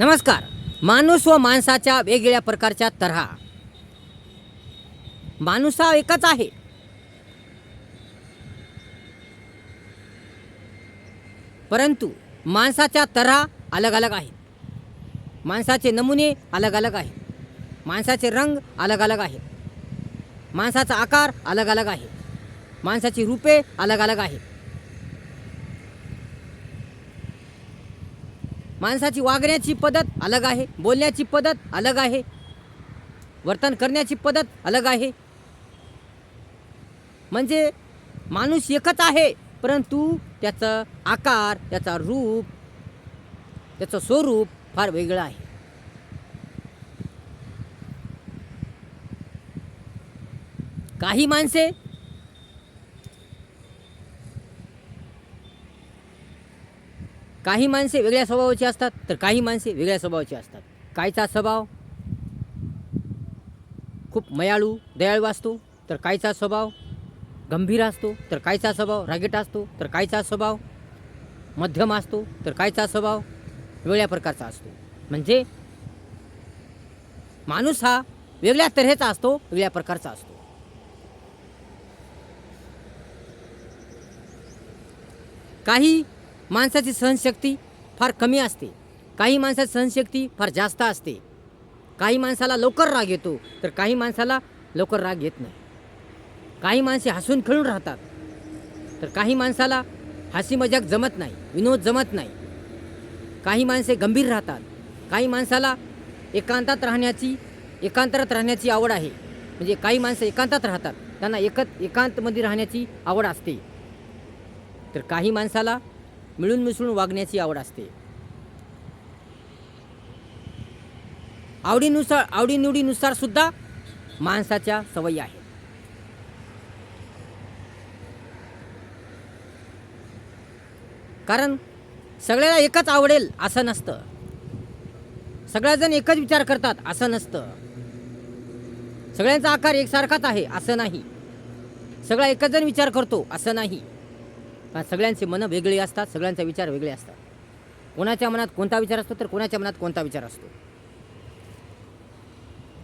नमस्कार. माणूस व माणसाच्या वेगवेगळ्या प्रकारच्या तऱ्हा. माणूस हा एकच आहे. परंतु माणसाच्या तऱ्हा अलग अलग आहेत. माणसाचे नमुने अलग अलग आहेत. माणसाचे रंग अलग अलग आहेत. माणसाचा आकार अलग अलग आहे. माणसाची रूपे अलग अलग आहेत. माणसाची वागण्याची पद्धत अलग आहे बोलण्याची पद्धत अलग आहे वर्तन करण्याची पद्धत अलग आहे. म्हणजे माणूस एकच आहे परंतु त्याचं आकार त्याचा रूप त्याचं स्वरूप फार वेगळं आहे. काही माणसे काही माणसे वेगळ्या स्वभावाची असतात तर काही माणसे वेगळ्या स्वभावाची असतात. काहीचा स्वभाव? खूप मयाळू दयाळू असतो तर काहीचा स्वभाव? गंभीर असतो तर काहीचा स्वभाव? रागेट असतो तर काहीचा स्वभाव? मध्यम असतो तर काहीचा स्वभाव? वेगळ्या प्रकारचा असतो. म्हणजे माणूस हा वेगळ्या तऱ्हेचा असतो वेगळ्या प्रकारचा असतो. काही माणसाची सहनशक्ती फार कमी असते. काही माणसाची सहनशक्ती फार जास्त असते. काही माणसाला लवकर राग येतो तर काही माणसाला लवकर राग येत नाही. काही माणसे हसून खेळून राहतात तर काही माणसाला हसी मजाक जमत नाही विनोद जमत नाही. काही माणसे गंभीर राहतात काही माणसाला एकांतात राहण्याची एकांतरात राहण्याची आवड आहे. म्हणजे काही माणसं एकांतात राहतात त्यांना एकत एकांतमध्ये राहण्याची आवड असते. तर काही माणसाला मिळून मिसळून वागण्याची आवड असते. आवडीनुसार आवडीनिवडीनुसार सुद्धा माणसाच्या सवयी आहेत. कारण सगळ्याला एकच आवडेल असं नसतं. सगळ्याजण एकच विचार करतात असं नसतं. सगळ्यांचा आकार एकसारखाच आहे असं नाही. सगळा एकच जण विचार करतो असं नाही. सगळ्यांचे मनं वेगळी असतात सगळ्यांचा विचार वेगळे असतात. कोणाच्या मनात कोणता विचार असतो तर कोणाच्या मनात कोणता विचार असतो?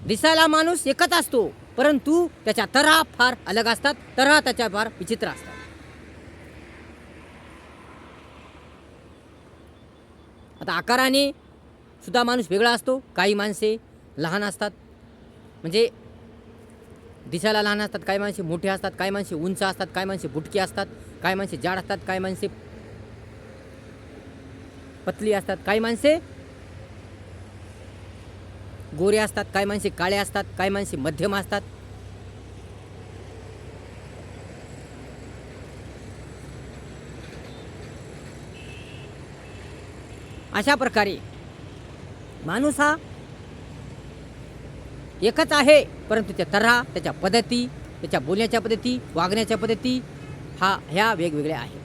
दिसायला माणूस एकच असतो परंतु त्याच्या तऱ्हा फार अलग असतात तऱ्हा त्याच्या फार विचित्र असतात. आता आकाराने सुद्धा माणूस वेगळा असतो काही माणसे लहान असतात. म्हणजे दिसायला लहान असतात काही माणसे मोठे असतात काही माणसे उंच असतात काही माणसे बुटके असतात. काही माणसे जाड असतात काही माणसे पतली असतात काही माणसे गोरे असतात काही माणसे काळे असतात काही माणसे मध्यम असतात. अशा प्रकारे माणूस हा एकच आहे परंतु त्या तऱ्हा त्याच्या पद्धती त्याच्या बोलण्याच्या पद्धती वागण्याच्या पद्धती हा ह्या वेगवेगळ्या आहेत.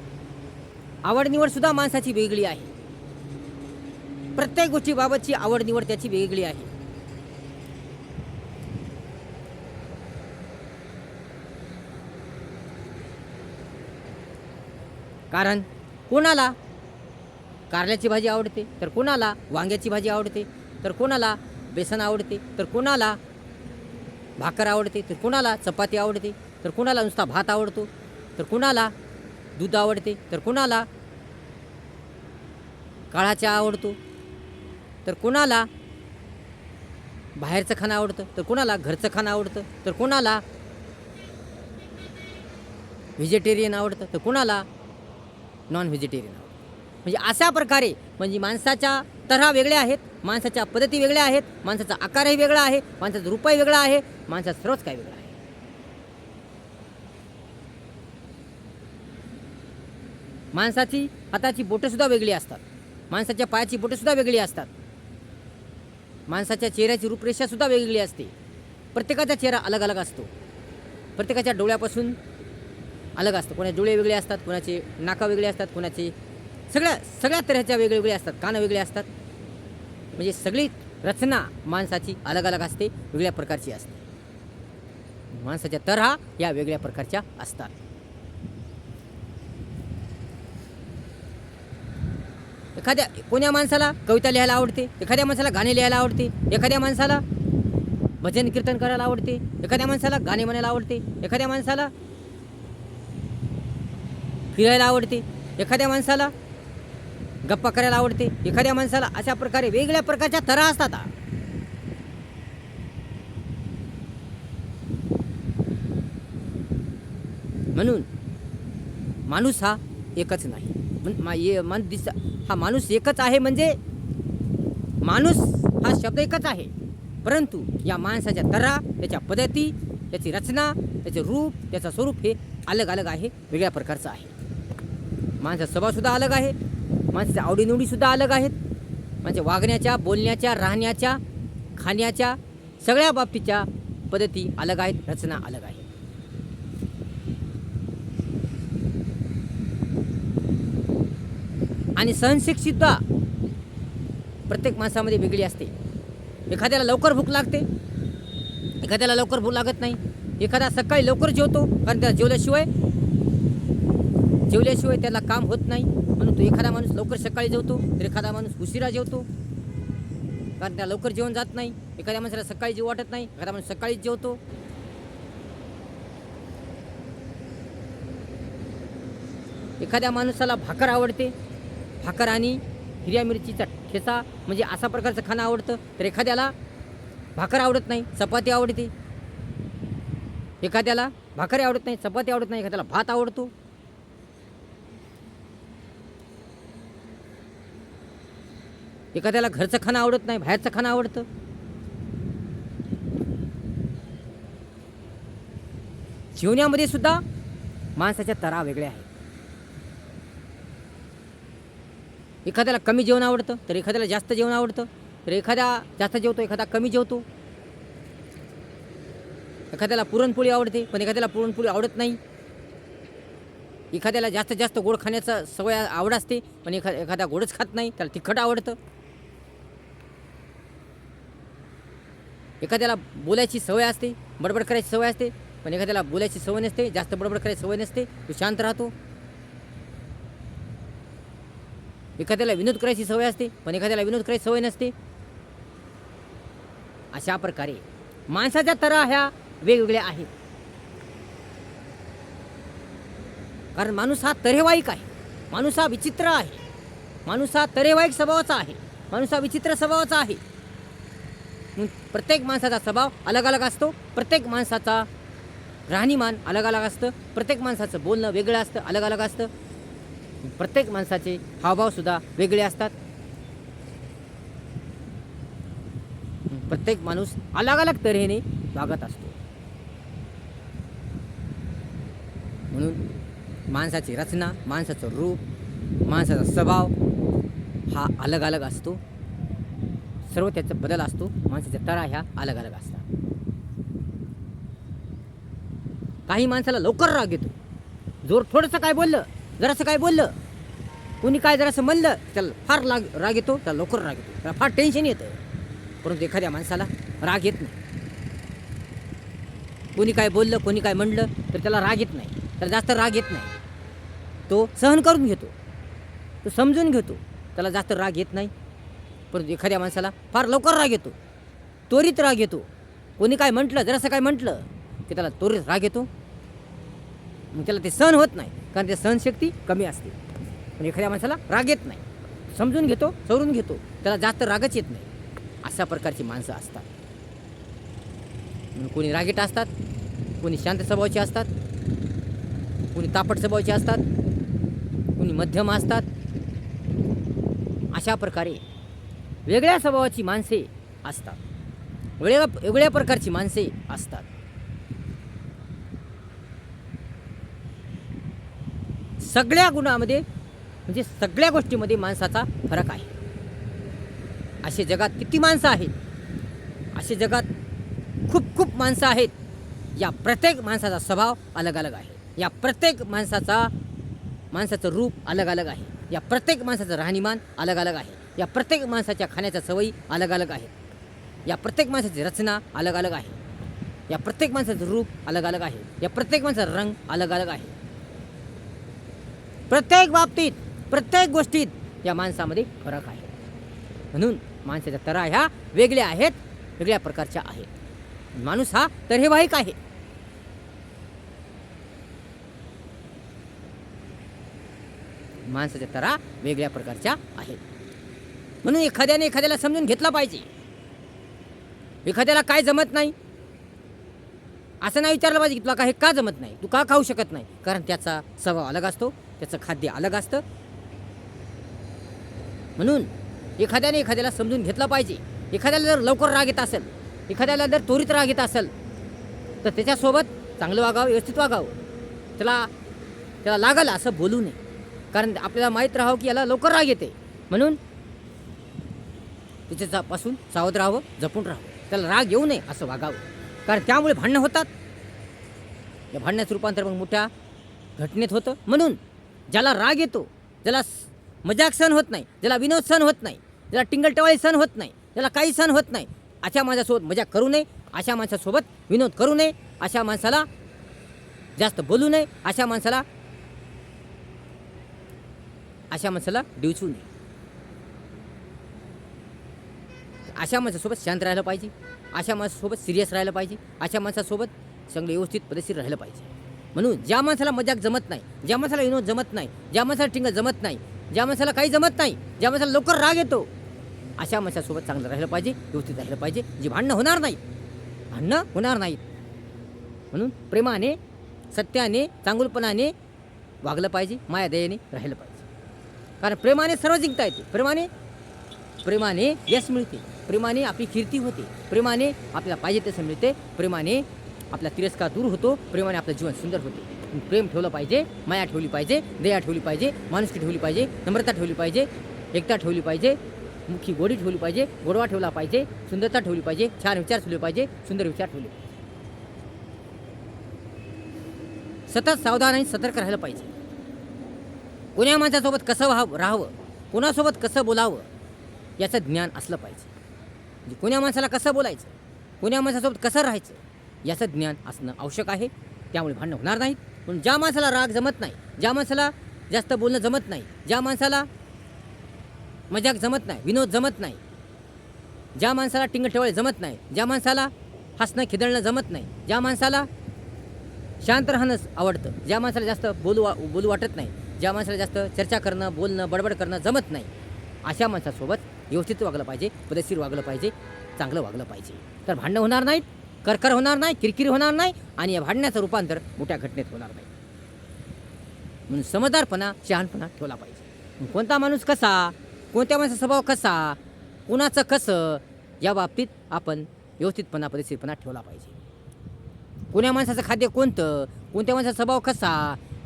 आवडनिवडसुद्धा सुद्धा माणसाची वेगळी आहे. प्रत्येक गोष्टीबाबतची आवडनिवड त्याची वेगळी आहे. कारण कोणाला कारल्याची भाजी आवडते तर कोणाला वांग्याची भाजी आवडते तर कोणाला बेसन आवडते तर कोणाला भाकर आवडते तर कोणाला चपाती आवडते तर कोणाला नुसता भात आवडतो तर कुणाला? दूध आवडते तर कुणाला? काळा चहा आवडतो तर कुणाला? बाहेरचं खाणं आवडतं तर कुणाला? घरचं खाणं आवडतं तर कोणाला? व्हेजिटेरियन आवडतं तर कुणाला? नॉन व्हेजिटेरियन आवडतं. म्हणजे अशा प्रकारे म्हणजे माणसाच्या तऱ्हा वेगळ्या आहेत माणसाच्या पद्धती वेगळ्या आहेत माणसाचा आकारही वेगळा आहे माणसाचं रूपही वेगळा आहे माणसाचं सर्वच काय वेगळा आहे? माणसाची हाताची बोटंसुद्धा वेगळी असतात. माणसाच्या पायाची बोटंसुद्धा वेगळी असतात. माणसाच्या चेहऱ्याची रूपरेषासुद्धा वेगळी असते. प्रत्येकाचा चेहरा अलग अलग असतो. प्रत्येकाच्या डोळ्यापासून अलग असतं. कोणाचे डोळे वेगळे असतात कोणाचे नाका वेगळे असतात कोणाचे सगळ्या सगळ्या तऱ्हेच्या वेगवेगळे असतात. कानं वेगळे असतात. म्हणजे सगळी रचना माणसाची अलग अलग असते वेगळ्या प्रकारची असते. माणसाच्या तऱ्हा या वेगळ्या प्रकारच्या असतात. एखाद्या कोण्या माणसाला कविता लिहायला आवडते एखाद्या माणसाला गाणे लिहायला आवडते एखाद्या माणसाला भजन कीर्तन करायला आवडते एखाद्या माणसाला गाणे म्हणायला आवडते एखाद्या माणसाला फिरायला आवडते एखाद्या माणसाला गप्पा करायला आवडते एखाद्या माणसाला अशा प्रकारे वेगळ्या प्रकारच्या तरा असतात. म्हणून माणूस हा एकच नाही. मा- ये- मन दिस हा माणूस एकच आहे म्हणजे माणूस हा शब्द एकच आहे. परंतु या माणसाच्या तरा त्याच्या पद्धती त्याची रचना त्याचे रूप त्याचं स्वरूप हे अलग अलग आहे वेगळ्या प्रकारचं आहे. माणसाचा स्वभावसुद्धा अलग आहे माणसाच्या आवडीनिवडीसुद्धा अलग आहेत. म्हणजे वागण्याच्या बोलण्याच्या राहण्याच्या खाण्याच्या सगळ्या बाबतीच्या पद्धती अलग आहेत रचना अलग आहे आणि सहनशीलसुद्धा प्रत्येक माणसामध्ये वेगळी असते. एखाद्याला लवकर भूक लागते एखाद्याला लवकर भूक लागत नाही. एखादा सकाळी लवकर जेवतो कारण त्याला जेवल्याशिवाय जेवल्याशिवाय त्याला काम होत नाही. म्हणून तो एखादा माणूस लवकर सकाळी जेवतो तर एखादा माणूस उशिरा जेवतो. कारण त्याला लवकर जेवण जात नाही. एखाद्या माणसाला सकाळी जेव वाटत नाही एखादा माणूस सकाळीच जेवतो. एखाद्या माणसाला भाकर आवडते भाकर आणि हिरव्या मिरचीचा ठेचा म्हणजे असा प्रकारचं खाणं आवडतं तर एखाद्याला भाकर आवडत नाही चपाती आवडते. एखाद्याला भाकरी आवडत नाही चपाती आवडत नाही एखाद्याला भात आवडतो. एखाद्याला घरचं खाणं आवडत नाही बाहेरचं खाणं आवडतं. जेवण्यामध्ये सुद्धा माणसाच्या तरा वेगळ्या आहेत. एखाद्याला कमी जेवण आवडतं तर एखाद्याला जास्त जेवण आवडतं तर एखादा जास्त जेवतो एखादा कमी जेवतो. एखाद्याला पुरणपोळी आवडते पण एखाद्याला पुरणपोळी आवडत नाही. एखाद्याला जास्त जास्त गोड खाण्याचा सवय आवड असते पण एखा एखादा गोडच खात नाही त्याला तिखट आवडतं. एखाद्याला बोलायची सवय असते बडबड करायची सवय असते पण एखाद्याला बोलायची सवय नसते जास्त बडबड करायची सवय नसते तो शांत राहतो. एखाद्याला विनोद करायची सवय असते पण एखाद्याला विनोद करायची सवय नसते. अशा प्रकारे माणसाच्या तरा ह्या वेगवेगळ्या आहेत. कारण माणूस हा तरेवाईक आहे. माणूस हा विचित्र आहे. माणूस हा तरेवाईक स्वभावाचा आहे. माणूस हा विचित्र स्वभावाचा आहे. प्रत्येक माणसाचा स्वभाव अलग अलग असतो. प्रत्येक माणसाचा राहणीमान अलग अलग असतं. प्रत्येक माणसाचं बोलणं वेगळं असतं अलग अलग असतं. प्रत्येक माणसाचे हावभावसुद्धा वेगळे असतात. प्रत्येक माणूस अलग अलग तऱ्हेने वागत असतो. म्हणून माणसाची रचना माणसाचं रूप माणसाचा स्वभाव हा अलग अलग असतो. सर्व त्याचा बदल असतो. माणसाच्या तरा ह्या अलग अलग असतात. काही माणसाला लवकर राग येतो. जोर थोडंसं काय बोललं जरासं काय बोललं? कोणी काय जरासं म्हणलं त्याला फार लाग राग येतो त्याला लवकर राग येतो. त्याला फार टेन्शन येतं. परंतु एखाद्या माणसाला राग येत नाही. कोणी काय बोललं कोणी काय म्हणलं तर त्याला राग येत नाही. त्याला जास्त राग येत नाही. तो सहन करून घेतो. तो समजून घेतो. त्याला जास्त राग येत नाही. परंतु एखाद्या माणसाला फार लवकर राग येतो. त्वरित राग येतो. कोणी काय म्हटलं जरासं काय म्हटलं की त्याला त्वरित राग येतो. मग त्याला ते सहन होत नाही. कारण ते सहनशक्ती कमी असते. पण एखाद्या माणसाला राग येत नाही. समजून घेतो सवरून घेतो. त्याला जास्त रागच येत नाही. अशा प्रकारची माणसं असतात. म्हणून कोणी रागीट असतात कोणी शांत स्वभावाची असतात कोणी तापट स्वभावाची असतात कोणी मध्यम असतात. अशा प्रकारे वेगळ्या स्वभावाची माणसे असतात. वेगळ्या वेगळ्या प्रकारची माणसे असतात. सगळ्या गुणामध्ये म्हणजे सगळ्या गोष्टीमध्ये माणसाचा फरक आहे. असे जगात किती माणसं आहेत? असे जगात खूप खूप माणसं आहेत. या प्रत्येक माणसाचा स्वभाव अलग अलग आहे. या प्रत्येक माणसाचा माणसाचं रूप अलग अलग आहे. या प्रत्येक माणसाचं राहणीमान अलग अलग आहे. या प्रत्येक माणसाच्या खाण्याच्या सवयी अलग अलग आहेत. या प्रत्येक माणसाची रचना अलग अलग आहे. या प्रत्येक माणसाचं रूप अलग अलग आहे. या प्रत्येक माणसाचा रंग अलग अलग आहे. प्रत्येक बाबतीत प्रत्येक गोष्टीत या माणसामध्ये फरक आहे. म्हणून माणसाच्या तरा ह्या वेगळ्या आहेत वेगळ्या प्रकारच्या आहेत. माणूस हा तऱ्हेवाहिक आहे. माणसाच्या तरा वेगळ्या प्रकारच्या आहेत. म्हणून एखाद्याने एखाद्याला समजून घेतला पाहिजे. एखाद्याला काय जमत नाही. असं नाही विचारलं पाहिजे की तुला का हे का जमत नाही? तू का खाऊ शकत नाही? कारण त्याचा स्वभाव अलग असतो. त्याचं खाद्य अलग असतं. म्हणून एखाद्याने एखाद्याला समजून घेतलं पाहिजे. एखाद्याला जर लवकर राग येत असेल एखाद्याला जर त्वरित राग येत असेल तर त्याच्यासोबत चांगलं वागावं व्यवस्थित वागावं. त्याला त्याला लागल असं बोलू नये. कारण आपल्याला माहीत राहावं की याला लवकर राग येते. म्हणून त्याच्यापासून सावध राहावं जपून राहावं. त्याला राग येऊ नये असं वागावं. कारण त्यामुळे भांडणं होतात. या भांडण्याचं रूपांतर मग मोठ्या घटनेत होतं. म्हणून ज्याला राग येतो ज्याला स- मजाक सण होत नाही ज्याला विनोद सण होत नाही ज्याला टिंगलटवाळी सण होत नाही ज्याला काही सण होत नाही अशा माणसासोबत मजाक करू नये अशा माणसासोबत विनोद करू नये अशा माणसाला जास्त बोलू नये अशा माणसाला अशा माणसाला डिवचू नये. अशा माणसासोबत शांत राहिलं पाहिजे अशा माणसासोबत सिरियस राहिलं पाहिजे अशा माणसासोबत चांगलं व्यवस्थित पद्धतशीर राहिलं पाहिजे. म्हणून ज्या माणसाला मजाक जमत नाही ज्या माणसाला विनोद जमत नाही ज्या माणसाला टिंग जमत नाही ज्या माणसाला काही जमत नाही ज्या माणसाला लवकर राग येतो अशा माणसासोबत चांगलं राहिलं पाहिजे व्यवस्थित राहिलं पाहिजे. जी भांडणं होणार नाही भांडणं होणार नाहीत. म्हणून प्रेमाने सत्याने चांगुलपणाने वागलं पाहिजे मायादयाने राहिलं पाहिजे. कारण प्रेमाने सर्व जिंकता येते. प्रेमाने प्रेमाने यश मिळते. प्रेमाने आपली कीर्ती होते. प्रेमाने आपल्याला पाहिजे तसं मिळते. प्रेमाने आपला तिरस्कार दूर होतो प्रेमाने आपलं जीवन सुंदर होते. प्रेम ठेवलं पाहिजे माया ठेवली पाहिजे दया ठेवली पाहिजे माणुसकी ठेवली पाहिजे नम्रता ठेवली पाहिजे एकता ठेवली पाहिजे मुखी गोडी ठेवली पाहिजे गोडवा ठेवला पाहिजे सुंदरता ठेवली पाहिजे छान विचार ठेवले पाहिजे सुंदर विचार ठेवले. पाहिजे. सतत सावधान आणि सतर्क राहिलं पाहिजे. कोण्या माणसासोबत कसं व्हावं राहावं कोणासोबत कसं बोलावं याचं ज्ञान असलं पाहिजे. म्हणजे कोण्या माणसाला कसं बोलायचं कोण्या माणसासोबत कसं राहायचं याचं ज्ञान असणं आवश्यक आहे. त्यामुळे भांडणं होणार नाहीत. पण ज्या माणसाला राग जमत नाही ज्या माणसाला जास्त बोलणं जमत नाही ज्या माणसाला मजाक जमत नाही विनोद जमत नाही ज्या माणसाला टिंग ठेवायला जमत नाही ज्या माणसाला हसणं खिदळणं जमत नाही ज्या माणसाला शांत राहणंच आवडतं ज्या माणसाला जास्त बोलू वा बोलू वाटत नाही ज्या माणसाला जास्त चर्चा करणं बोलणं बडबड करणं जमत नाही अशा माणसासोबत व्यवस्थित वागलं पाहिजे पदशीर वागलं पाहिजे चांगलं वागलं पाहिजे. तर भांडणं होणार नाहीत. करकर होणार नाही किरकिरी होणार नाही आणि या भांडण्याचं रूपांतर मोठ्या घटनेत होणार नाही. म्हणून समजदारपणा शहाणपणा ठेवला पाहिजे. कोणता माणूस कसा कोणत्या माणसाचा स्वभाव कसा कुणाचं कसं या बाबतीत आपण व्यवस्थितपणा परिस्थितीपणा ठेवला पाहिजे. कोण्या माणसाचं खाद्य कोणतं कोणत्या माणसाचा स्वभाव कसा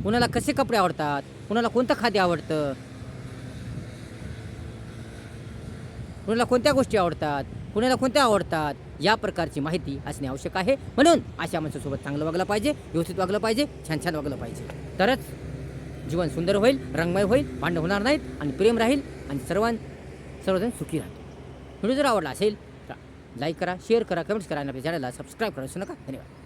कोणाला कसे कपडे आवडतात कोणाला कोणतं खाद्य आवडतं कोणाला कोणत्या गोष्टी आवडतात कुणाला कोणत्या आवडतात या प्रकारची माहिती असणे आवश्यक आहे. म्हणून अशा माणसासोबत चांगलं वागलं पाहिजे व्यवस्थित वागलं पाहिजे छान छान वागलं पाहिजे. तरच जीवन सुंदर होईल रंगमय होईल भांडण होणार नाहीत आणि प्रेम राहील आणि सर्वां सर्वजण सुखी राहतील. व्हिडिओ जर आवडला असेल तर लाईक करा शेअर करा कमेंट्स करा आणि आपल्या चॅनलला सबस्क्राईब करा. नका. धन्यवाद.